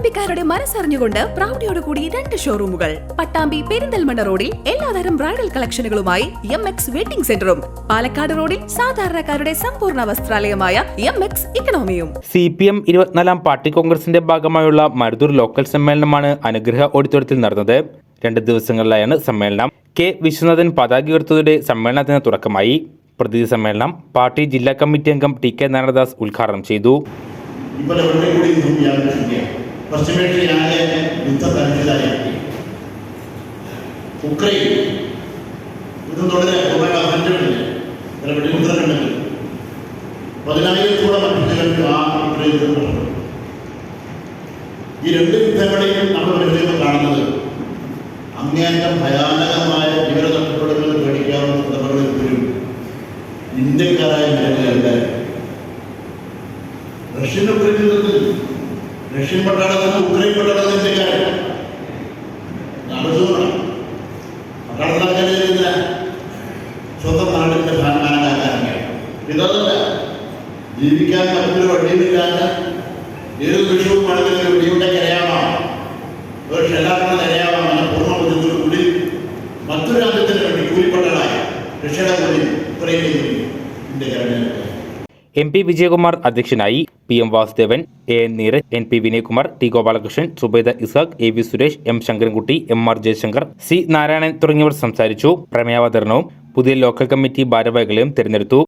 പട്ടാമ്പിക്കാരുടെ മനസ്സറിഞ്ഞുകൊണ്ട് പ്രൗഢിയോടുകൂടി രണ്ട് ഷോറൂമുകൾ പട്ടാമ്പി പെരിന്തൽമണ്ണ റോഡിൽ എല്ലാതരം ബ്രൈഡൽ കളക്ഷനുകളുമായി എം എക്സ് വെഡിംഗ് സെന്ററും. പാലക്കാട് റോഡിൽ സാധാരണക്കാരുടെ സമ്പൂർണ വസ്ത്രാലയമായ എം എക്സ് ഇക്കണോമിയും സി പി എം ഇരുപത്തിനാലാം പാർട്ടി കോൺഗ്രസിന്റെ ഭാഗമായുള്ള മരുതൂർ ലോക്കൽ സമ്മേളനമാണ് അനുഗ്രഹ ഓഡിറ്റോറിയത്തിൽ നടന്നത്. രണ്ട് ദിവസങ്ങളിലായാണ് സമ്മേളനം. കെ വിശ്വനാഥൻ പതാക ഉയർത്തതയുടെ സമ്മേളനത്തിന് തുടക്കമായി. പ്രതിനിധി സമ്മേളനം പാർട്ടി ജില്ലാ കമ്മിറ്റി അംഗം ടി കെ നാരായണദാസ് ഉദ്ഘാടനം ചെയ്തു. ഇപ്പോൾ എവിടെ കൂടി ഇന്നും വ്യാപിച്ചിരിക്കുക യുദ്ധ യുദ്ധതരത്തിലായി ഉക്രൈൻ യുദ്ധം തുടരെ പതിനായിരത്തോളം അഭ്യന്തരങ്ങൾക്ക് ആ ഉക്രൈൻ. ഈ രണ്ട് യുദ്ധങ്ങളെയും നമ്മൾ വരുമ്പോൾ കാണുന്നത് അങ്ങേയറ്റം ഭയാനകമായ വിവര നഷ്ടപ്പെടുന്നത് പേടിക്കാവുന്ന സന്ദർഭങ്ങളിൽ പോലും ഇന്ത്യക്കാരായ ജനങ്ങളുണ്ട്. ഉക്രൈനിൽ നിന്ന് റഷ്യൻ പട്ടാളത്തിന് ഉക്രൈൻ പട്ടാളത്തിന്റെ കാര്യം. ആവശ്യമാണ് പട്ടാളത്തിലാക്കാനില്ല സ്വന്തം നാടിന്റെ ഭാഗമാനാക്കാനാണ് ഇതല്ല ജീവിക്കാൻ മറ്റൊരു വഴിയുമില്ലാത്ത ഏത് നിമിഷവും മഴത്തിൽ വഴിയുടെ കരയാവാം ഒരു ഷെല്ലാറിന് കരയാവാം എന്ന പൂർണ ബുദ്ധിമുട്ട് കൂടി മറ്റൊരു രാജ്യത്തിന് വേണ്ടി കൂലിപ്പട്ടനായ റഷ്യയുടെ കൂടി ഉക്രൈനിൽ കൂലി ഇന്ത്യക്കാരുടെ എം പി വിജയകുമാർ അധ്യക്ഷനായി P M Vasudevan A N Neeraj N P Vinayakumar T Gopalakrishnan Zubaida Ishaq A V Suresh M Sankarankutty M R Jayashankar C Narayanan തുടങ്ങിയവർ സംസാരിച്ചു. പ്രമേയാവതരണവും പുതിയ ലോക്കൽ കമ്മിറ്റി ഭാരവാഹികളെയും തിരഞ്ഞെടുത്തു.